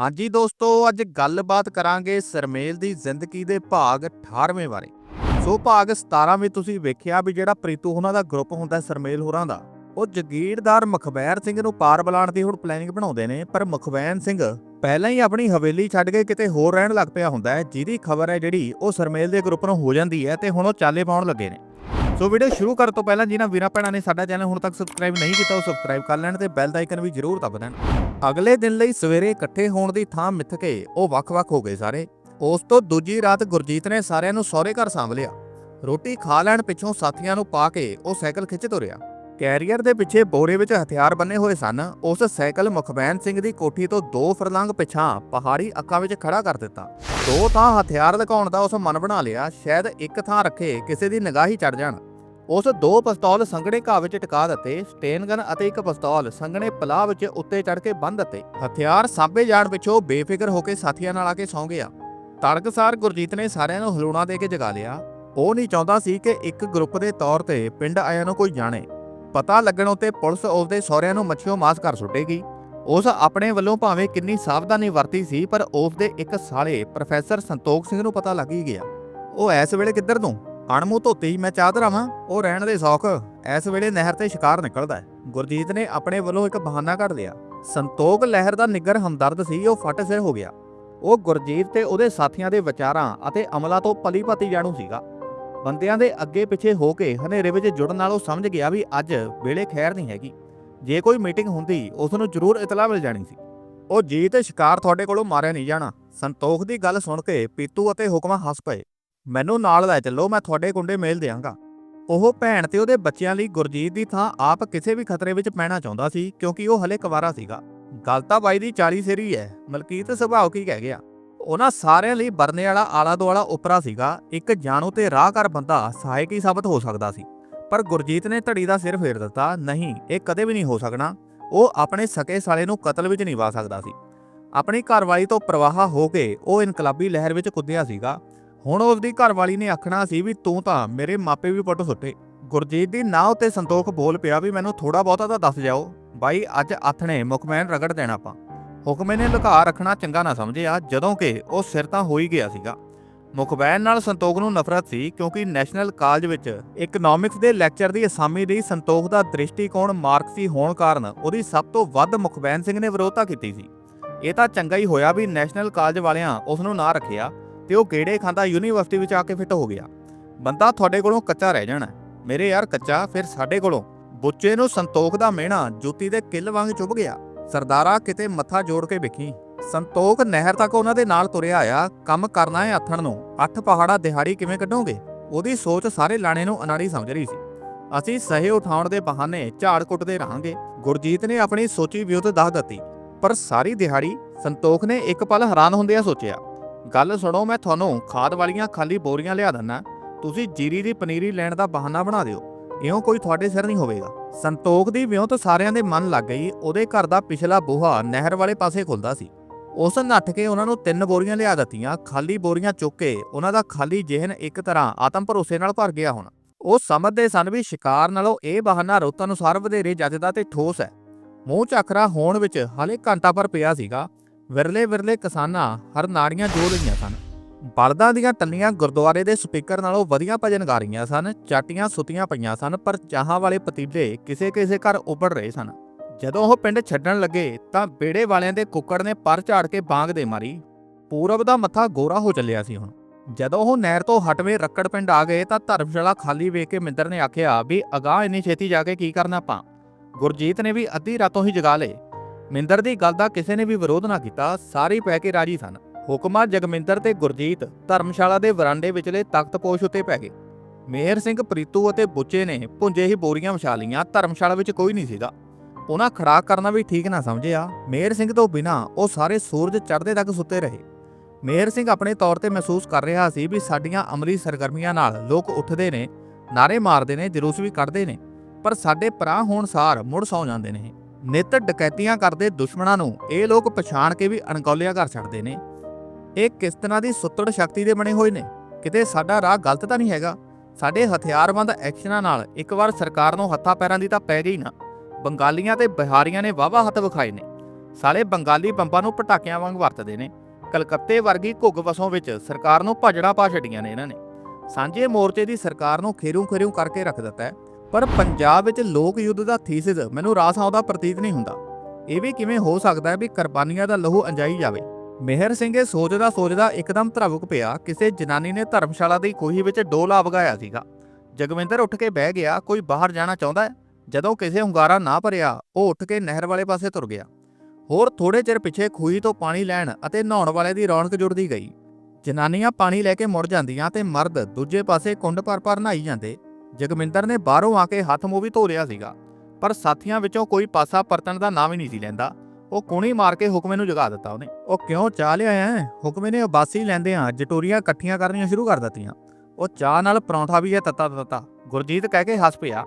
ਹਾਂਜੀ ਦੋਸਤੋ, ਅੱਜ ਗੱਲਬਾਤ ਕਰਾਂਗੇ ਸਰਮੇਲ ਦੀ ਜ਼ਿੰਦਗੀ ਦੇ ਭਾਗ 18ਵੇਂ ਬਾਰੇ। ਸੋ ਭਾਗ 17 ਵਿੱਚ ਤੁਸੀਂ ਵੇਖਿਆ ਵੀ ਜਿਹੜਾ ਪ੍ਰੀਤੂ ਉਹਨਾਂ ਦਾ ਗਰੁੱਪ ਹੁੰਦਾ ਸਰਮੇਲ ਹੋਰਾਂ ਦਾ, ਉਹ ਜਗੀਰਦਾਰ ਮਖਬੈਰ ਸਿੰਘ ਨੂੰ ਪਾਰ ਬੁਲਾਉਣ ਦੀ ਹੁਣ ਪਲੈਨਿੰਗ ਬਣਾਉਂਦੇ ਨੇ, ਪਰ ਮਖਵੈਨ ਸਿੰਘ ਪਹਿਲਾਂ ਹੀ ਆਪਣੀ ਹਵੇਲੀ ਛੱਡ ਕੇ ਕਿਤੇ ਹੋਰ ਰਹਿਣ ਲੱਗ ਪਿਆ ਹੁੰਦਾ ਹੈ, ਜਿਹਦੀ ਖਬਰ ਹੈ ਜਿਹੜੀ ਉਹ ਸਰਮੇਲ ਦੇ ਗਰੁੱਪ ਨੂੰ ਹੋ ਜਾਂਦੀ ਹੈ ਤੇ ਹੁਣ ਉਹ ਚਾਲੇ ਪਾਉਣ ਲੱਗੇ ਨੇ। ਸੋ ਵੀਡੀਓ ਸ਼ੁਰੂ ਕਰਨ ਤੋਂ ਪਹਿਲਾਂ ਜਿਨ੍ਹਾਂ ਵੀਰਾਂ ਭੈਣਾਂ ਨੇ ਸਾਡਾ ਚੈਨਲ ਹੁਣ ਤੱਕ ਸਬਸਕ੍ਰਾਈਬ ਨਹੀਂ ਕੀਤਾ, ਉਹ ਸਬਸਕ੍ਰਾਈਬ ਕਰ ਲੈਣ ਤੇ ਬੈਲ ਦਾ ਆਈਕਨ ਵੀ ਜ਼ਰੂਰ ਦਬਾ ਦੇਣ। ਅਗਲੇ ਦਿਨ ਲਈ ਸਵੇਰੇ ਇਕੱਠੇ ਹੋਣ ਦੀ ਥਾਂ ਮਿੱਥ ਕੇ ਉਹ ਵੱਖ-ਵੱਖ ਹੋ ਗਏ ਸਾਰੇ। ਉਸ ਤੋਂ ਦੂਜੀ ਰਾਤ ਗੁਰਜੀਤ ਨੇ ਸਾਰਿਆਂ ਨੂੰ ਸਹੁਰੇ ਘਰ ਸਾਂਭ ਲਿਆ ਰੋਟੀ ਖਾ ਲੈਣ ਪਿੱਛੋਂ ਸਾਥੀਆਂ ਨੂੰ ਪਾ ਕੇ ਉਹ ਸਾਈਕਲ ਖਿੱਚ ਤੁਰਿਆ। ਕੈਰੀਅਰ ਦੇ ਪਿੱਛੇ ਬੋਰੇ ਵਿੱਚ ਹਥਿਆਰ ਬੰਨੇ ਹੋਏ ਸਨ, ਉਸ ਸਾਈਕਲ ਮੁਖਬੈਨ ਸਿੰਘ ਦੀ ਕੋਠੀ ਤੋਂ ਦੋ ਫਰਲੰਗ ਪਿਛਾਂ ਪਹਾੜੀ ਅੱਖਾਂ ਵਿੱਚ ਖੜਾ ਕਰ ਦਿੱਤਾ। ਦੋ ਥਾਂ ਹਥਿਆਰ ਲਗਾਉਣ ਦਾ ਉਸ ਮਨ ਬਣਾ ਲਿਆ, ਸ਼ਾਇਦ ਇੱਕ ਥਾਂ ਰੱਖੇ ਕਿਸੇ ਦੀ ਨਿਗਾਹ ਹੀ ਚੜ ਜਾਣ। ਉਸ ਦੋ ਪਿਸਤੌਲ ਸੰਘਣੇ ਘਾਹ ਵਿੱਚ ਟਿਕਾ ਦਿੱਤੇ ਸਟੇਨ ਗਨ ਅਤੇ ਇੱਕ ਪਿਸਤੌਲ ਸੰਘਣੇ ਪਲਾਹ ਵਿੱਚ ਉੱਤੇ ਚੜ ਕੇ ਬੰਨ ਦਿੱਤੇ। ਹਥਿਆਰ ਸਾਂਭੇ ਜਾਣ ਪਿੱਛੋਂ ਬੇਫਿਕਰ ਹੋ ਕੇ ਸਾਥੀਆਂ ਨਾਲ ਆ ਕੇ ਸੌਂ ਗਿਆ। ਤੜਕਸਾਰ ਗੁਰਜੀਤ ਨੇ ਸਾਰਿਆਂ ਨੂੰ ਹਲੂਣਾ ਦੇ ਕੇ ਜਗਾ ਲਿਆ। ਉਹ ਨਹੀਂ ਚਾਹੁੰਦਾ ਸੀ ਕਿ ਇੱਕ ਗਰੁੱਪ ਦੇ ਤੌਰ ਤੇ ਪਿੰਡ ਆਇਆਂ ਨੂੰ ਕੋਈ ਜਾਣੇ। ਪਤਾ ਲੱਗਣ ਉਤੇ ਪੁਲਿਸ ਉਸਦੇ ਸਹੁਰਿਆਂ ਨੂੰ ਮੱਛੀਓ ਮਾਸ ਕਰ ਸੁੱਟੇਗੀ। ਉਸ ਆਪਣੇ ਵੱਲੋਂ ਭਾਵੇਂ ਕਿੰਨੀ ਸਾਵਧਾਨੀ ਵਰਤੀ ਸੀ, ਪਰ ਉਸ ਦੇ ਇੱਕ ਸਾਲੇ ਪ੍ਰੋਫੈਸਰ ਸੰਤੋਖ ਸਿੰਘ ਨੂੰ ਪਤਾ ਲੱਗ ਹੀ ਗਿਆ। ਉਹ ਐਸ ਵੇਲੇ ਕਿੱਧਰ ਨੂੰ? ਅਣਮੂੰਹ ਧੋਤੀ ਹੀ ਮੈਂ ਚਾਹ ਧਰਾਵਾਂ ਉਹ ਰਹਿਣ ਦੇ ਸੌਖ। ਇਸ ਵੇਲੇ ਨਹਿਰ ਤੇ ਸ਼ਿਕਾਰ ਨਿਕਲਦਾ ਗੁਰਜੀਤ ਨੇ ਆਪਣੇ ਵੱਲੋਂ ਇੱਕ ਬਹਾਨਾ ਕੱਢ ਲਿਆ। ਸੰਤੋਖ ਲਹਿਰ ਦਾ ਨਿੱਗਰ ਹਮਦਰਦ ਸੀ, ਉਹ ਫਟ ਸਿਰ ਹੋ ਗਿਆ। ਉਹ ਗੁਰਜੀਤ ਤੇ ਉਹਦੇ ਸਾਥੀਆਂ ਦੇ ਵਿਚਾਰਾਂ ਅਤੇ ਅਮਲਾਂ ਤੋਂ ਪਲੀ-ਭਾਤੀ ਜਾਣੂ ਸੀਗਾ। ਬੰਦਿਆਂ ਦੇ ਅੱਗੇ ਪਿੱਛੇ ਹੋ ਕੇ ਹਨੇਰੇ ਵਿੱਚ ਜੁੜਨ ਨਾਲ ਉਹ ਸਮਝ ਗਿਆ ਵੀ ਅੱਜ ਵੇਲੇ ਖੈਰ ਨਹੀਂ ਹੈਗੀ। ਜੇ ਕੋਈ ਮੀਟਿੰਗ ਹੁੰਦੀ, ਉਸ ਨੂੰ ਜ਼ਰੂਰ ਇਤਲਾਹ ਮਿਲ ਜਾਣੀ ਸੀ। ਉਹ ਜੀਤ ਸ਼ਿਕਾਰ ਤੁਹਾਡੇ ਕੋਲੋਂ ਮਾਰਿਆ ਨਹੀਂ ਜਾਣਾ। ਸੰਤੋਖ ਦੀ ਗੱਲ ਸੁਣ ਕੇ ਪੀਤੂ ਅਤੇ ਹੁਕਮਾ ਹੱਸ ਪਏ। ਮੈਨੂੰ ਨਾਲ ਲੈ ਚੱਲੋ, ਮੈਂ ਤੁਹਾਡੇ ਕੁੰਡੇ ਮੇਲ ਦਿਆਂਗਾ। ਉਹ ਭੈਣ ਤੇ ਉਹਦੇ ਬੱਚਿਆਂ ਲਈ ਗੁਰਜੀਤ ਦੀ ਥਾਂ ਆਪ ਕਿਸੇ ਵੀ ਖਤਰੇ ਵਿੱਚ ਪੈਣਾ ਚਾਹੁੰਦਾ ਸੀ, ਕਿਉਂਕਿ ਉਹ ਹਲੇ ਕੁਵਾਰਾ ਸੀਗਾ। ਗੱਲ ਤਾਂ ਬਾਈ ਦੀ 40 ਸੇਰੀ ਹੈ ਮਲਕੀਤ ਸੁਭਾਅ ਕੀ ਕਹਿ ਗਿਆ। ਉਹਨਾਂ ਸਾਰਿਆਂ ਲਈ ਬਰਨੇ ਵਾਲਾ ਆਲਾ ਦੁਆਲਾ ਉਪਰਾ ਸੀਗਾ, ਇੱਕ ਜਾਣੂ ਤੇ ਰਾਹਕਾਰ ਬੰਦਾ ਸਹਾਇਕ ਹੀ ਸਾਬਤ ਹੋ ਸਕਦਾ ਸੀ। ਪਰ ਗੁਰਜੀਤ ਨੇ ਧੜੀ ਦਾ ਸਿਰ ਫੇਰ ਦਿੱਤਾ, ਨਹੀਂ, ਇਹ ਕਦੇ ਵੀ ਨਹੀਂ ਹੋ ਸਕਣਾ। ਉਹ ਆਪਣੇ ਸਕੇ ਸਾਲੇ ਨੂੰ ਕਤਲ ਵਿੱਚ ਨਹੀਂ ਵਾ ਸਕਦਾ ਸੀ। ਆਪਣੀ ਘਰਵਾਲੀ ਤੋਂ ਪ੍ਰਵਾਹ ਹੋ ਕੇ ਉਹ ਇਨਕਲਾਬੀ ਲਹਿਰ ਵਿੱਚ ਕੁੱਦਿਆ ਸੀਗਾ। ਹੁਣ ਉਸ ਦੀ ਘਰਵਾਲੀ ਨੇ ਆਖਣਾ ਸੀ ਵੀ ਤੂੰ ਤਾਂ ਮੇਰੇ ਮਾਪੇ ਵੀ ਪੁੱਟ ਸੁੱਟੇ। ਗੁਰਜੀਤ ਦੀ ਨਾਹ ਉਤੇ ਸੰਤੋਖ ਬੋਲ ਪਿਆ ਵੀ ਮੈਨੂੰ ਥੋੜਾ ਬਹੁਤਾ ਤਾਂ ਦੱਸ ਜਾਓ। ਬਾਈ, ਅੱਜ ਆਥਣੇ ਮੁਕਮੈਨ ਰਗੜ ਦੇਣਾ ਆਪਾਂ। ਹੁਕਮੇ ਨੇ ਲੁਕਾ ਰੱਖਣਾ ਚੰਗਾ ਨਾ ਸਮਝਿਆ, ਜਦੋਂ ਕਿ ਉਹ ਸਿਰ ਤਾਂ ਹੋ ਹੀ ਗਿਆ ਸੀਗਾ। ਮੁਖਬੈਨ ਨਾਲ ਸੰਤੋਖ ਨੂੰ ਨਫ਼ਰਤ ਸੀ ਕਿਉਂਕਿ ਨੈਸ਼ਨਲ ਕਾਲਜ ਵਿੱਚ ਇਕਨੋਮਿਕਸ ਦੇ ਲੈਕਚਰ ਦੀ ਅਸਾਮੀ ਲਈ ਸੰਤੋਖ ਦਾ ਦ੍ਰਿਸ਼ਟੀਕੋਣ ਮਾਰਕਸੀ ਹੋਣ ਕਾਰਨ ਉਹਦੀ ਸਭ ਤੋਂ ਵੱਧ ਮੁਖਬੈਨ ਸਿੰਘ ਨੇ ਵਿਰੋਧਤਾ ਕੀਤੀ ਸੀ। ਇਹ ਤਾਂ ਚੰਗਾ ਹੀ ਹੋਇਆ ਵੀ ਨੈਸ਼ਨਲ ਕਾਲਜ ਵਾਲਿਆਂ ਉਸ ਨੂੰ ਨਾ ਰੱਖਿਆ। ਤੇ ਉਹ ਗੇੜੇ ਖਾਂਦਾ ਯੂਨੀਵਰਸਿਟੀ ਵਿੱਚ ਆ ਕੇ ਫਿੱਟ ਹੋ ਗਿਆ। ਬੰਦਾ ਤੁਹਾਡੇ ਕੋਲੋਂ ਕੱਚਾ ਰਹਿ ਜਾਣਾ ਮੇਰੇ ਯਾਰ ਕੱਚਾ, ਫਿਰ ਸਾਡੇ ਕੋਲੋਂ। ਬੁੱਚੇ ਨੂੰ ਸੰਤੋਖ ਦਾ ਮਿਹਣਾ ਜੁੱਤੀ ਦੇ ਕਿੱਲ ਵਾਂਗ ਚੁੱਭ ਗਿਆ। ਸਰਦਾਰਾ ਕਿਤੇ ਮੱਥਾ ਜੋੜ ਕੇ ਵਿਖੀ। ਸੰਤੋਖ ਨਹਿਰ ਤੱਕ ਉਹਨਾਂ ਦੇ ਨਾਲ ਤੁਰਿਆ ਆਇਆ। ਕੰਮ ਕਰਨਾ ਹੈ ਆਥਣ ਨੂੰ। ਅੱਠ ਪਹਾੜਾ ਦਿਹਾੜੀ ਕਿਵੇਂ ਕੱਢੋਗੇ? ਉਹਦੀ ਸੋਚ ਸਾਰੇ ਲਾਣੇ ਨੂੰ ਅਨਾੜੀ ਸਮਝ ਰਹੀ ਸੀ। ਅਸੀਂ ਸਹੇ ਉਠਾਉਣ ਦੇ ਬਹਾਨੇ ਝਾੜ ਕੁੱਟਦੇ ਰਹਾਂਗੇ। ਗੁਰਜੀਤ ਨੇ ਆਪਣੀ ਸੋਚੀ ਵਿਉਤ ਦੱਸ ਦਿੱਤੀ। ਪਰ ਸਾਰੀ ਦਿਹਾੜੀ ਸੰਤੋਖ ਨੇ ਇੱਕ ਪਲ ਹੈਰਾਨ ਹੁੰਦਿਆਂ ਸੋਚਿਆ। ਗੱਲ ਸੁਣੋ, ਮੈਂ ਤੁਹਾਨੂੰ ਖਾਦ ਵਾਲੀਆਂ ਖਾਲੀ ਬੋਰੀਆਂ ਲਿਆ ਦਿੰਨਾ ਤੁਸੀਂ ਜੀਰੀ ਦੀ ਪਨੀਰੀ ਲੈਣ ਦਾ ਬਹਾਨਾ ਬਣਾ ਦਿਓ। ਇਉਂ ਕੋਈ ਤੁਹਾਡੇ ਸਿਰ ਨਹੀਂ ਹੋਵੇਗਾ। ਸੰਤੋਖ ਦੀ ਵਿਉਂਤ ਸਾਰਿਆਂ ਦੇ ਮਨ ਲੱਗ ਗਈ। ਉਹਦੇ ਘਰ ਦਾ ਪਿਛਲਾ ਬੂਹਾ ਨਹਿਰ ਵਾਲੇ ਪਾਸੇ ਖੁੱਲਦਾ ਸੀ। ਉਸ ਨੱਠ ਕੇ ਉਹਨਾਂ ਨੂੰ ਤਿੰਨ ਬੋਰੀਆਂ ਲਿਆ ਦਿੱਤੀਆਂ। ਖਾਲੀ ਬੋਰੀਆਂ ਚੁੱਕ ਕੇ ਉਹਨਾਂ ਦਾ ਖਾਲੀ ਜਿਹਨ ਇੱਕ ਤਰ੍ਹਾਂ ਆਤਮ ਭਰੋਸੇ ਨਾਲ ਭਰ ਗਿਆ ਹੁਣ। ਉਹ ਸਮਝਦੇ ਸਨ ਵੀ ਸ਼ਿਕਾਰ ਨਾਲੋਂ ਇਹ ਬਹਾਨਾ ਰੁੱਤ ਅਨੁਸਾਰ ਵਧੇਰੇ ਜੱਜਦਾ ਤੇ ਠੋਸ ਹੈ। ਮੂੰਹ ਚੱਕਰਾ ਹੋਣ ਵਿੱਚ ਹਾਲੇ ਘੰਟਾ ਪਰ ਪਿਆ ਸੀਗਾ। ਵਿਰਲੇ ਵਿਰਲੇ ਕਿਸਾਨਾਂ ਹਰ ਨਾੜੀਆਂ ਜੋ ਰਹੀਆਂ ਸਨ। ਬਲਦਾਂ ਦੀਆਂ ਟੱਲੀਆਂ ਗੁਰਦੁਆਰੇ ਦੇ ਸਪੀਕਰ ਨਾਲੋਂ ਵਧੀਆ ਭਜਨ ਗਾ ਰਹੀਆਂ ਸਨ, ਚਾਟੀਆਂ ਸੁੱਤੀਆਂ ਪਈਆਂ ਸਨ, ਪਰ ਚਾਹਾਂ ਵਾਲੇ ਪਤੀਲੇ ਕਿਸੇ ਕਿਸੇ ਘਰ ਉੱਭੜ ਰਹੇ ਸਨ। ਜਦੋਂ ਉਹ ਪਿੰਡ ਛੱਡਣ ਲੱਗੇ ਤਾਂ ਬੇੜੇ ਵਾਲਿਆਂ ਦੇ ਕੁੱਕੜ ਨੇ ਪਰ ਝਾੜ ਕੇ ਬਾਂਗ ਦੇ ਮਾਰੀ। ਪੂਰਬ ਦਾ ਮੱਥਾ ਗੋਰਾ ਹੋ ਚੱਲਿਆ ਸੀ ਹੁਣ। ਜਦੋਂ ਉਹ ਨਹਿਰ ਤੋਂ ਹਟਵੇਂ ਰੱਕੜ ਪਿੰਡ ਆ ਗਏ ਤਾਂ ਧਰਮਸ਼ਾਲਾ ਖਾਲੀ ਵੇਖ ਕੇ ਮਿੰਦਰ ਨੇ ਆਖਿਆ ਵੀ ਅਗਾਹ ਇੰਨੀ ਛੇਤੀ ਜਾ ਕੇ ਕੀ ਕਰਨਾ ਆਪਾਂ। ਗੁਰਜੀਤ ਨੇ ਵੀ ਅੱਧੀ ਰਾਤੋਂ ਹੀ ਜਗਾ ਲਏ। ਮਿੰਦਰ ਦੀ ਗੱਲ ਦਾ ਕਿਸੇ ਨੇ ਵੀ ਵਿਰੋਧ ਨਾ ਕੀਤਾ, ਸਾਰੇ ਪੈ ਕੇ ਰਾਜੀ ਸਨ। ਹੁਕਮਾ ਜਗਮਿੰਦਰ ਤੇ ਗੁਰਜੀਤ ਧਰਮਸ਼ਾਲਾ ਦੇ ਵਰਾਂਡੇ ਵਿਚਲੇ ਤਖਤਪੋਸ਼ ਉੱਤੇ ਪੈ ਗਏ। ਮੇਹਰ ਸਿੰਘ, ਪ੍ਰੀਤੂ ਅਤੇ ਬੁੱਚੇ ਨੇ ਪੁੰਜੇ ਹੀ ਬੋਰੀਆਂ ਵਿਛਾ ਲਈਆਂ, ਧਰਮਸ਼ਾਲਾ ਵਿੱਚ ਕੋਈ ਨਹੀਂ ਸੀਗਾ। ਉਹਨਾਂ ਖੜਾ ਕਰਨਾ ਵੀ ਠੀਕ ਨਾ ਸਮਝਿਆ। ਮੇਹਰ ਸਿੰਘ ਤੋਂ ਬਿਨਾ ਉਹ ਸਾਰੇ ਸੂਰਜ ਚੜ੍ਹਦੇ ਤੱਕ ਸੁੱਤੇ ਰਹੇ। ਮੇਹਰ ਸਿੰਘ ਆਪਣੇ ਤੌਰ ਤੇ ਮਹਿਸੂਸ ਕਰ ਰਿਹਾ ਸੀ ਵੀ ਸਾਡੀਆਂ ਅਮਲੀ ਸਰਗਰਮੀਆਂ ਨਾਲ ਲੋਕ ਉੱਠਦੇ ਨੇ, ਨਾਰੇ ਮਾਰਦੇ ਨੇ, ਜਲੂਸ ਵੀ ਕੱਢਦੇ ਨੇ, ਪਰ ਸਾਡੇ ਪਰਾਂ ਹੋਣ ਸਾਰ ਮੁੜ ਸੌ ਜਾਂਦੇ ਨੇ। ਨਿਤ ਡਕੈਤੀਆਂ ਕਰਦੇ ਦੁਸ਼ਮਣਾਂ ਨੂੰ ਇਹ ਲੋਕ ਪਛਾਣ ਕੇ ਵੀ ਅਣਗੌਲਿਆ ਕਰ ਛੱਡਦੇ ਨੇ। ਇਹ ਕਿਸ ਤਰ੍ਹਾਂ ਦੀ ਸੁੱਤੜ ਸ਼ਕਤੀ ਦੇ ਬਣੇ ਹੋਏ ਨੇ। ਕਿਤੇ ਸਾਡਾ ਰਾਹ ਗਲਤ ਤਾਂ ਨਹੀਂ ਹੈਗਾ? ਸਾਡੇ ਹਥਿਆਰਬੰਦ ਐਕਸ਼ਨਾਂ ਨਾਲ ਇੱਕ ਵਾਰ ਸਰਕਾਰ ਨੂੰ ਹੱਥਾਂ ਪੈਰਾਂ ਦੀ ਤਾਂ ਪੈ ਗਈ ਨਾ। ਬੰਗਾਲੀਆਂ ਤੇ ਬਿਹਾਰੀਆਂ ਨੇ ਵਾਵਾ ਹੱਥ ਵਿਖਾਏ ਨੇ। ਸਾਲੇ ਬੰਗਾਲੀ ਬੰਬਾਂ ਨੂੰ ਪਟਾਕਿਆਂ ਵਾਂਗ ਵਰਤਦੇ ਨੇ। ਕਲਕੱਤੇ ਵਰਗੀ ਘੁੱਗ ਵਸੋਂ ਵਿੱਚ ਸਰਕਾਰ ਨੂੰ ਭਾਜੜਾ ਪਾ ਛੱਡੀਆਂ ਨੇ ਇਹਨਾਂ ਨੇ। ਸਾਂਝੇ ਮੋਰਚੇ ਦੀ ਸਰਕਾਰ ਨੂੰ ਖੇਰੂ ਖੇਰੂ ਕਰਕੇ ਰੱਖ ਦਿੱਤਾ ਹੈ। ਪਰ ਪੰਜਾਬ ਵਿੱਚ ਲੋਕ ਯੁੱਧ ਦਾ ਥੀਸਿਸ ਮੈਨੂੰ ਰਾਸ ਆਉਂਦਾ ਪ੍ਰਤੀਤ ਨਹੀਂ ਹੁੰਦਾ। ਇਹ ਵੀ ਕਿਵੇਂ ਹੋ ਸਕਦਾ ਹੈ ਵੀ ਕੁਰਬਾਨੀਆਂ ਦਾ ਲਹੂ ਅੰਜਾਈ ਜਾਵੇ? ਮਿਹਰ ਸਿੰਘ ਇਹ ਸੋਚਦਾ ਸੋਚਦਾ ਇੱਕਦਮ ਧਰਵਕ ਪਿਆ, ਕਿਸੇ ਜਨਾਨੀ ਨੇ ਧਰਮਸ਼ਾਲਾ ਦੀ ਕੋਹੀ ਵਿੱਚ ਡੋਲਾ ਵਗਾਇਆ ਸੀਗਾ। ਜਗਵਿੰਦਰ ਉੱਠ ਕੇ ਬਹਿ ਗਿਆ, ਕੋਈ ਬਾਹਰ ਜਾਣਾ ਚਾਹੁੰਦਾ ਹੈ? ਜਦੋਂ ਕਿਸੇ ਹੁੰਗਾਰਾ ਨਾ ਭਰਿਆ, ਉਹ ਉੱਠ ਕੇ ਨਹਿਰ ਵਾਲੇ ਪਾਸੇ ਤੁਰ ਗਿਆ। ਹੋਰ ਥੋੜੇ ਚਿਰ ਪਿੱਛੇ ਖੂਹੀ ਤੋਂ ਪਾਣੀ ਲੈਣ ਅਤੇ ਨਹਾਉਣ ਵਾਲੇ ਦੀ ਰੌਣਕ ਜੁੜਦੀ ਗਈ। ਜਨਾਨੀਆਂ ਪਾਣੀ ਲੈ ਕੇ ਮੁੜ ਜਾਂਦੀਆਂ ਤੇ ਮਰਦ ਦੂਜੇ ਪਾਸੇ ਕੁੰਡ ਭਰ ਭਰ ਨਹਾਈ ਜਾਂਦੇ। ਜਗਮਿੰਦਰ ਨੇ ਬਾਹਰੋਂ ਆ ਕੇ ਹੱਥ ਮੂੰਹ ਵੀ ਧੋ ਲਿਆ ਸੀਗਾ, ਪਰ ਸਾਥੀਆਂ ਵਿੱਚੋਂ ਕੋਈ ਪਾਸਾ ਪਰਤਣ ਦਾ ਨਾਂ ਵੀ ਨਹੀਂ ਸੀ ਲੈਂਦਾ। ਉਹ ਕੁਣੀ ਮਾਰ ਕੇ ਹੁਕਮੇ ਨੂੰ ਜਗਾ ਦਿੱਤਾ ਉਹਨੇ। ਉਹ ਕਿਉਂ ਚਾਹ ਲਿਆ ਹੈ? ਹੁਕਮੇ ਨੇ ਉਬਾਸੀ ਲੈਂਦੇ ਆ ਜਟੋਰੀਆਂ ਇਕੱਠੀਆਂ ਕਰਨੀਆਂ ਸ਼ੁਰੂ ਕਰ ਦਿੱਤੀਆਂ। ਉਹ ਚਾਹ ਨਾਲ ਪਰੌਂਠਾ ਵੀ ਹੈ ਤੱਤਾ ਤੱਤਾ। ਗੁਰਜੀਤ ਕਹਿ ਕੇ ਹੱਸ ਪਿਆ,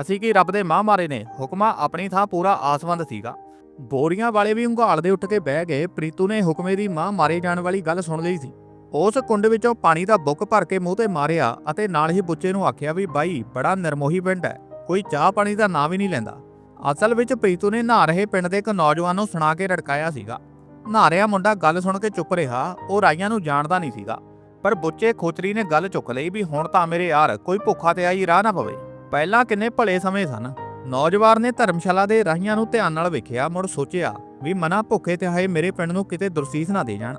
ਅਸੀਂ ਕੀ ਰੱਬ ਦੇ ਮਾਂ ਮਾਰੇ ਨੇ? ਹੁਕਮਾ ਆਪਣੀ ਥਾਂ ਪੂਰਾ ਆਸਵੰਦ ਸੀਗਾ। ਬੋਰੀਆਂ ਵਾਲੇ ਵੀ ਉਂਘਾਲ ਦੇ ਉੱਠ ਕੇ ਬਹਿ ਗਏ, ਪ੍ਰੀਤੂ ਨੇ ਹੁਕਮੇ ਦੀ ਮਾਂ ਮਾਰੇ ਜਾਣ ਵਾਲੀ ਗੱਲ ਸੁਣ ਲਈ ਸੀ। ਉਸ ਕੁੰਡ ਵਿੱਚੋਂ ਪਾਣੀ ਦਾ ਬੁੱਕ ਭਰ ਕੇ ਮੂੰਹ ਤੇ ਮਾਰਿਆ ਅਤੇ ਨਾਲ ਹੀ ਬੁੱਚੇ ਨੂੰ ਆਖਿਆ ਵੀ ਬਾਈ, ਬੜਾ ਨਿਰਮੋਹੀ ਪਿੰਡ ਹੈ, ਕੋਈ ਚਾਹ ਪਾਣੀ ਦਾ ਨਾਂ ਵੀ ਨਹੀਂ ਲੈਂਦਾ। ਅਸਲ ਵਿੱਚ ਪ੍ਰੀਤੂ ਨੇ ਨਹਾ ਰਹੇ ਪਿੰਡ ਦੇ ਇੱਕ ਨੌਜਵਾਨ ਨੂੰ ਸੁਣਾ ਕੇ ਰੜਕਾਇਆ ਸੀਗਾ। ਨਹਾ ਮੁੰਡਾ ਗੱਲ ਸੁਣ ਕੇ ਚੁੱਪ ਰਿਹਾ, ਉਹ ਰਾਈਆਂ ਨੂੰ ਜਾਣਦਾ ਨਹੀਂ ਸੀਗਾ। ਪਰ ਬੁੱਚੇ ਖੋਚਰੀ ਨੇ ਗੱਲ ਚੁੱਕ ਲਈ ਵੀ ਹੁਣ ਤਾਂ ਮੇਰੇ ਯਾਰ, ਕੋਈ ਭੁੱਖਾ ਤੇ ਆਈ ਰਾਹ ਨਾ ਪਵੇ। ਪਹਿਲਾਂ ਕਿੰਨੇ ਭਲੇ ਸਮੇਂ ਸਨ। ਨੌਜਵਾਨ ਨੇ ਧਰਮਸ਼ਾਲਾ ਦੇ ਰਾਹੀਆਂ ਨੂੰ ਧਿਆਨ ਨਾਲ ਵੇਖਿਆ, ਮੁੜ ਸੋਚਿਆ ਵੀ ਮਨਾ ਭੁੱਖੇ ਤੇ ਆਏ ਮੇਰੇ ਪਿੰਡ ਨੂੰ ਕਿਤੇ ਦੁਰਸੀਸ ਨਾ ਦੇ ਜਾਣ।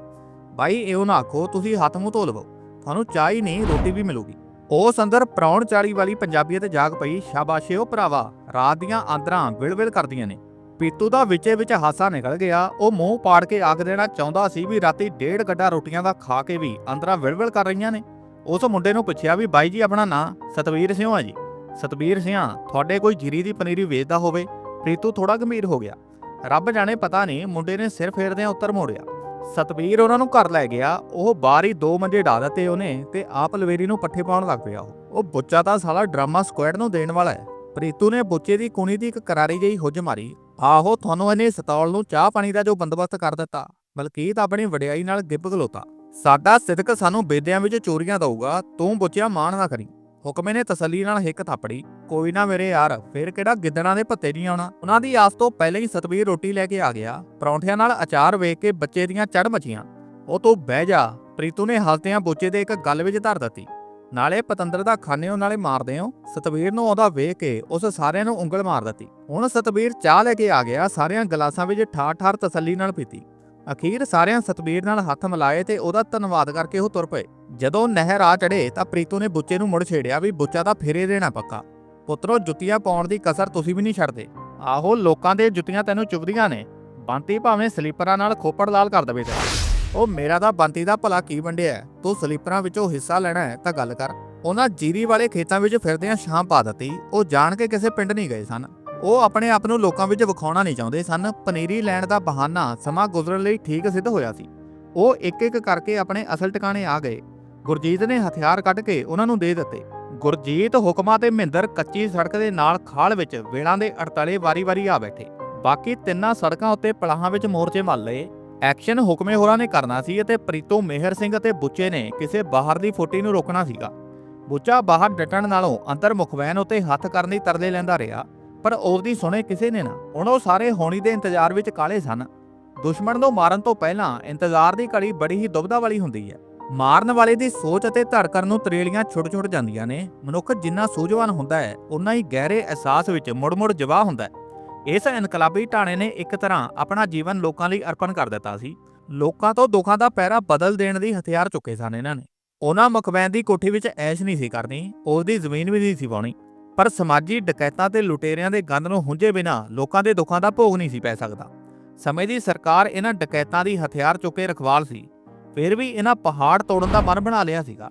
ਬਾਈ, ਇਹੋ ਨਾ ਆਖੋ, ਤੁਸੀਂ ਹੱਥ ਮੂੰਹ ਧੋ ਲਵੋ। ਤੁਹਾਨੂੰ ਚਾਹ ਹੀ ਨਹੀਂ, ਰੋਟੀ ਵੀ ਮਿਲੂਗੀ। ਉਸ ਅੰਦਰ ਪ੍ਰਾਉਣ ਚਾਲੀ ਵਾਲੀ ਪੰਜਾਬੀਅਤ ਜਾਗ ਪਈ ਸ਼ਾਬਾਸ਼ੇ ਉਹ ਭਰਾਵਾ, ਰਾਤ ਦੀਆਂ ਆਂਦਰਾਂ ਵਿਲ-ਵਿਲ ਕਰਦੀਆਂ ਨੇ। ਪੀਤੂ ਦਾ ਵਿੱਚੇ ਵਿੱਚ ਹਾਸਾ ਨਿਕਲ ਗਿਆ, ਉਹ ਮੂੰਹ ਪਾੜ ਕੇ ਆਖ ਦੇਣਾ ਚਾਹੁੰਦਾ ਸੀ ਵੀ ਰਾਤੀ ਡੇਢ ਗੱਡਾ ਰੋਟੀਆਂ ਦਾ ਖਾ ਕੇ ਵੀ ਅੰਦਰਾਂ ਵਿਲ-ਵਿਲ ਕਰ ਰਹੀਆਂ ਨੇ। ਉਸ ਮੁੰਡੇ ਨੂੰ ਪੁੱਛਿਆ ਵੀ, ਬਾਈ ਜੀ, ਆਪਣਾ ਨਾਂ? ਸਤਵੀਰ ਸਿੰਘ ਆ ਜੀ? ਸਤਵੀਰ ਸਿੰਘ ਤੁਹਾਡੇ ਕੋਈ ਜੀਰੀ ਦੀ ਪਨੀਰੀ ਵੇਚਦਾ ਹੋਵੇ? ਪ੍ਰੀਤੂ ਥੋੜਾ ਗੰਭੀਰ ਹੋ ਗਿਆ। ਰੱਬ ਜਾਣੇ, ਪਤਾ ਨਹੀਂ, ਮੁੰਡੇ ਨੇ ਸਿਰ ਫੇਰਦਿਆਂ ਉੱਤਰ ਮੋੜਿਆ। ਸਤਵੀਰ ਉਹਨਾਂ ਨੂੰ ਘਰ ਲੈ ਗਿਆ, ਉਹ ਬਾਹਰ ਹੀ ਦੋ ਮੰਜੇ ਢਾ ਦਿੱਤੇ ਉਹਨੇ ਤੇ ਆਪ ਲਵੇਰੀ ਨੂੰ ਪੱਠੇ ਪਾਉਣ ਲੱਗ ਪਿਆ। ਉਹ ਬੁੱਚਾ ਤਾਂ ਸਾਲਾ ਡਰਾਮਾ ਸਕੁਐਡ ਨੂੰ ਦੇਣ ਵਾਲਾ ਹੈ। ਪ੍ਰੀਤੂ ਨੇ ਬੁੱਚੇ ਦੀ ਕੁਣੀ ਦੀ ਇੱਕ ਕਰਾਰੀ ਜਿਹੀ ਹੁੱਜ ਮਾਰੀ। ਆਹੋ, ਤੁਹਾਨੂੰ ਇਹਨੇ ਸਤੌਲ ਨੂੰ ਚਾਹ ਪਾਣੀ ਦਾ ਜੋ ਬੰਦੋਬਸਤ ਕਰ ਦਿੱਤਾ। ਬਲਕੀਤ ਆਪਣੀ ਵਡਿਆਈ ਨਾਲ ਗਿੱਬ ਗਲੋਤਾ ਸਾਡਾ ਸਿਦਕ ਸਾਨੂੰ ਬੇਦਿਆਂ ਵਿੱਚ ਚੋਰੀਆਂ ਦਊਗਾ, ਤੂੰ ਬੁੱਚਿਆ ਮਾਣ ਨਾ ਕਰੀ। ਹੁਕਮੇ ਨੇ ਤਸੱਲੀ ਨਾਲ ਹਿੱਕ ਥਾਪੜੀ। ਕੋਈ ਨਾ ਮੇਰੇ ਯਾਰ, ਫੇਰ ਕਿਹੜਾ ਗਿੱਦੜਾਂ ਦੇ ਭੱਤੇ ਨਹੀਂ ਆਉਣਾ? ਉਹਨਾਂ ਦੀ ਆਸ ਤੋਂ ਪਹਿਲਾਂ ਹੀ ਸਤਵੀਰ ਰੋਟੀ ਲੈ ਕੇ ਆ ਗਿਆ। ਪਰੌਂਠਿਆਂ ਨਾਲ ਅਚਾਰ ਵੇਖ ਕੇ ਬੱਚੇ ਦੀਆਂ ਚੜ ਮਚੀਆਂ। ਉਹ ਤੂੰ ਬਹਿ ਜਾ, ਪ੍ਰੀਤੂ ਨੇ ਹੱਸਦਿਆਂ ਬੋਚੇ ਦੇ ਇੱਕ ਗੱਲ ਵਿੱਚ ਧਰ ਦਿੱਤੀ। ਨਾਲੇ ਪਤੰਦਰ ਦਾ ਖਾਨਿਓ ਨਾਲੇ ਮਾਰਦੇ ਹੋ? ਸਤਵੀਰ ਨੂੰ ਆਉਂਦਾ ਵੇਖ ਕੇ ਉਸ ਸਾਰਿਆਂ ਨੂੰ ਉਂਗਲ ਮਾਰ ਦਿੱਤੀ। ਹੁਣ ਸਤਵੀਰ ਚਾਹ ਲੈ ਕੇ ਆ ਗਿਆ, ਸਾਰਿਆਂ ਗਲਾਸਾਂ ਵਿੱਚ ਠਾਠ ਠਾਰ ਤਸੱਲੀ ਨਾਲ ਪੀਤੀ। ਅਖੀਰ ਸਾਰਿਆਂ ਸਤਬੀਰ ਨਾਲ ਹੱਥ ਮਿਲਾਏ ਤੇ ਉਹਦਾ ਧੰਨਵਾਦ ਕਰਕੇ ਉਹ ਤੁਰ ਪਏ। ਜਦੋਂ ਨਹਿਰ ਆ ਚੜੇ ਤਾਂ ਪ੍ਰੀਤੂ ਨੇ ਬੁੱਚੇ ਨੂੰ ਮੁੜ ਛੇੜਿਆ ਵੀ ਬੁੱਚਾ ਤਾਂ ਫੇਰੇ ਦੇਣਾ ਪੱਕਾ। ਪੁੱਤਰੋ, ਜੁੱਤੀਆਂ ਪਾਉਣ ਦੀ ਕਸਰ ਤੁਸੀਂ ਵੀ ਨਹੀਂ ਛੱਡਦੇ। ਆਹੋ, ਲੋਕਾਂ ਦੇ ਜੁੱਤੀਆਂ ਤੈਨੂੰ ਚੁਭਦੀਆਂ ਨੇ। ਬੰਤੀ ਭਾਵੇਂ ਸਲੀਪਰਾਂ ਨਾਲ ਖੋਪੜ ਲਾਲ ਕਰ ਦਵੇ ਤੇ ਉਹ ਮੇਰਾ ਤਾਂ ਬੰਤੀ ਦਾ ਭਲਾ ਕੀ ਵੰਡਿਆ ਤੂੰ ਸਲੀਪਰਾਂ ਵਿੱਚੋਂ ਹਿੱਸਾ ਲੈਣਾ ਹੈ ਤਾਂ ਗੱਲ ਕਰ। ਉਹਨਾਂ ਜੀਰੀ ਵਾਲੇ ਖੇਤਾਂ ਵਿੱਚ ਫਿਰਦਿਆਂ ਛਾਂ ਪਾ ਦਿੱਤੀ। ਉਹ ਜਾਣ ਕੇ ਕਿਸੇ ਪਿੰਡ ਨਹੀਂ ਗਏ ਸਨ। ਉਹ ਆਪਣੇ ਆਪ ਨੂੰ ਲੋਕਾਂ ਵਿੱਚ ਵਿਖਾਉਣਾ ਨਹੀਂ ਚਾਹੁੰਦੇ ਸਨ। ਪਨੀਰੀ ਲੈਣ ਦਾ ਬਹਾਨਾ ਸਮਾਂ ਗੁਜ਼ਰਨ ਲਈ ਠੀਕ ਸਿੱਧ ਹੋਇਆ ਸੀ। ਉਹ ਇੱਕ ਇੱਕ ਕਰਕੇ ਆਪਣੇ ਅਸਲ ਟਿਕਾਣੇ ਆ ਗਏ। ਗੁਰਜੀਤ ਨੇ ਹਥਿਆਰ ਕੱਢ ਕੇ ਉਹਨਾਂ ਨੂੰ ਦੇ ਦਿੱਤੇ। ਗੁਰਜੀਤ, ਹੁਕਮਾ ਤੇ ਮਹਿੰਦਰ ਕੱਚੀ ਸੜਕ ਦੇ ਨਾਲ ਖਾਲ ਵਿੱਚ ਵੇਲਾਂ ਦੇ 48 ਵਾਰੀ-ਵਾਰੀ ਆ ਬੈਠੇ। ਬਾਕੀ ਤਿੰਨਾਂ ਸੜਕਾਂ ਉੱਤੇ ਪਲਾਹਾਂ ਵਿੱਚ ਮੋਰਚੇ ਮੱਲ ਲਏ। ਐਕਸ਼ਨ ਹੁਕਮੇ ਹੋਰਾਂ ਨੇ ਕਰਨਾ ਸੀ ਅਤੇ ਪ੍ਰੀਤੋ ਮਿਹਰ ਸਿੰਘ ਅਤੇ ਬੁੱਚੇ ਨੇ ਕਿਸੇ ਬਾਹਰ ਦੀ ਫੋਟੀ ਨੂੰ ਰੋਕਣਾ ਸੀਗਾ। ਬੁੱਚਾ ਬਾਹਰ ਡਟਣ ਨਾਲੋਂ ਅੰਦਰ ਮੁਖਵੈਨ ਉੱਤੇ ਹੱਥ ਕਰਨ ਦੀ ਤਰਲੇ ਲੈਂਦਾ ਰਿਹਾ। ਪਰ ਉਹਦੀ ਸੁਣੇ ਕਿਸੇ ਨੇ ਨਾ। ਹੁਣ ਉਹ ਸਾਰੇ ਹੋਣੀ ਦੇ ਇੰਤਜ਼ਾਰ ਵਿੱਚ ਕਾਲੇ ਸਨ। ਦੁਸ਼ਮਣ ਨੂੰ ਮਾਰਨ ਤੋਂ ਪਹਿਲਾਂ ਇੰਤਜ਼ਾਰ ਦੀ ਘੜੀ ਬੜੀ ਹੀ ਦੁਬਦਾ ਵਾਲੀ ਹੁੰਦੀ ਹੈ। ਮਾਰਨ ਵਾਲੇ ਦੀ ਸੋਚ ਅਤੇ ਧੜਕਣ ਨੂੰ ਤਰੇਲੀਆਂ ਛੁੱਟ-ਛੁੱਟ ਜਾਂਦੀਆਂ ਨੇ। ਮਨੁੱਖ ਜਿੰਨਾ ਸੂਝਵਾਨ ਹੁੰਦਾ ਹੈ ਉਨਾ ਹੀ ਗਹਿਰੇ ਅਹਿਸਾਸ ਵਿੱਚ ਮੁੜ-ਮੁੜ ਜਵਾਹ ਹੁੰਦਾ ਹੈ। ਇਸ ਇਨਕਲਾਬੀ ਢਾਣੇ ਨੇ ਇੱਕ ਤਰ੍ਹਾਂ ਆਪਣਾ ਜੀਵਨ ਲੋਕਾਂ ਲਈ ਅਰਪਣ ਕਰ ਦਿੱਤਾ ਸੀ। ਲੋਕਾਂ ਤੋਂ ਦੁੱਖਾਂ ਦਾ ਪਹਿਰਾ ਬਦਲ ਦੇਣ ਦੀ ਹਥਿਆਰ ਚੁੱਕੇ ਸਨ ਇਹਨਾਂ ਨੇ। ਉਹਨਾਂ ਮਕਬੈਨ ਦੀ ਕੋਠੀ ਵਿੱਚ ਐਸ਼ ਨਹੀਂ ਸੀ ਕਰਨੀ, ਉਹਦੀ ਜ਼ਮੀਨ ਵੀ ਨਹੀਂ ਸੀ ਪਾਉਣੀ ਪਰ ਸਮਾਜੀ ਡਕੈਤਾਂ ਤੇ ਲੁਟੇਰਿਆਂ ਦੇ ਗੰਦ ਨੂੰ ਹੁੰਝੇ ਬਿਨਾ ਲੋਕਾਂ ਦੇ ਦੁੱਖਾਂ ਦਾ ਭੋਗ ਨਹੀਂ ਸੀ ਪੈ ਸਕਦਾ। ਸਮੇਂ ਦੀ ਸਰਕਾਰ ਇਹਨਾਂ ਡਕੈਤਾਂ ਦੀ ਹਥਿਆਰ ਚੁੱਕੇ ਰਖਵਾਲ ਸੀ, ਫਿਰ ਵੀ ਇਹਨਾਂ ਪਹਾੜ ਤੋੜਨ ਦਾ ਮਨ ਬਣਾ ਲਿਆ ਸੀਗਾ।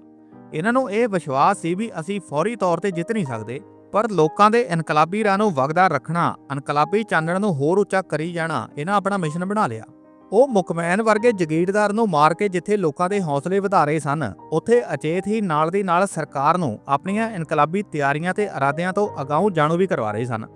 ਇਹਨਾਂ ਨੂੰ ਇਹ ਵਿਸ਼ਵਾਸ ਸੀ ਵੀ ਅਸੀਂ ਫੌਰੀ ਤੌਰ ਤੇ ਜਿੱਤ ਨਹੀਂ ਸਕਦੇ, ਪਰ ਲੋਕਾਂ ਦੇ ਇਨਕਲਾਬੀ ਰਾਹ ਨੂੰ ਵਗਦਾ ਰੱਖਣਾ, ਇਨਕਲਾਬੀ ਚਾਨਣ ਨੂੰ ਹੋਰ ਉੱਚਾ ਕਰੀ ਜਾਣਾ, ਇਹਨਾਂ ਆਪਣਾ ਮਿਸ਼ਨ ਬਣਾ ਲਿਆ। ਉਹ ਮੁਕਮੈਨ ਵਰਗੇ ਜਗੀਰਦਾਰ ਨੂੰ ਮਾਰ ਕੇ ਜਿੱਥੇ ਲੋਕਾਂ ਦੇ ਹੌਸਲੇ ਵਧਾ ਰਹੇ ਸਨ, ਉੱਥੇ ਅਚੇਤ ਹੀ ਨਾਲ ਦੀ ਨਾਲ ਸਰਕਾਰ ਨੂੰ ਆਪਣੀਆਂ ਇਨਕਲਾਬੀ ਤਿਆਰੀਆਂ ਤੇ ਇਰਾਦਿਆਂ ਤੋਂ ਅਗਾਊਂ ਜਾਣੂ ਵੀ ਕਰਵਾ ਰਹੇ ਸਨ।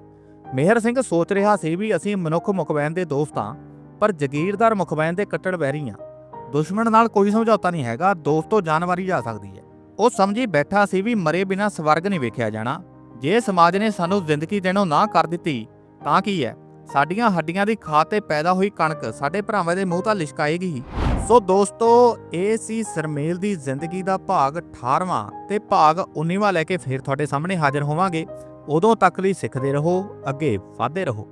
ਮਿਹਰ ਸਿੰਘ ਸੋਚ ਰਿਹਾ ਸੀ ਵੀ ਅਸੀਂ ਮਨੁੱਖ ਮੁਕਮੈਨ ਦੇ ਦੋਸਤ ਹਾਂ, ਪਰ ਜਗੀਰਦਾਰ ਮੁਕਮੈਨ ਦੇ ਕੱਟੜ ਵੈਰੀ ਹਾਂ। ਦੁਸ਼ਮਣ ਨਾਲ ਕੋਈ ਸਮਝੌਤਾ ਨਹੀਂ ਹੈਗਾ, ਦੋਸਤੋ ਜਾਨਵਾਰੀ ਜਾ ਸਕਦੀ ਹੈ। ਉਹ ਸਮਝੀ ਬੈਠਾ ਸੀ ਵੀ ਮਰੇ ਬਿਨਾ ਸਵਰਗ ਨਹੀਂ ਵੇਖਿਆ ਜਾਣਾ। ਜੇ ਸਮਾਜ ਨੇ ਸਾਨੂੰ ਜ਼ਿੰਦਗੀ ਦੇਣੋਂ ਨਾ ਕਰ ਦਿੱਤੀ, ਤਾਂ ਕੀ ਹੈ? ਸਾਡੀਆਂ ਹੱਡੀਆਂ ਦੀ ਖਾਦ ਤੇ ਪੈਦਾ ਹੋਈ ਕਣਕ ਸਾਡੇ ਭਰਾਵਾਂ ਦੇ ਮੂੰਹ ਤਾਂ ਲਿਸ਼ਕਾਏਗੀ ਹੀ। ਸੋ ਦੋਸਤੋ, ਇਹ ਸੀ ਸਰਮੇਲ ਦੀ ਜ਼ਿੰਦਗੀ ਦਾ ਭਾਗ 18ਵਾਂ ਤੇ ਭਾਗ 19ਵਾਂ ਲੈ ਕੇ ਫੇਰ ਤੁਹਾਡੇ ਸਾਹਮਣੇ ਹਾਜ਼ਰ ਹੋਵਾਂਗੇ। ਉਦੋਂ ਤੱਕ ਲਈ ਸਿੱਖਦੇ ਰਹੋ, ਅੱਗੇ ਵਧਦੇ ਰਹੋ।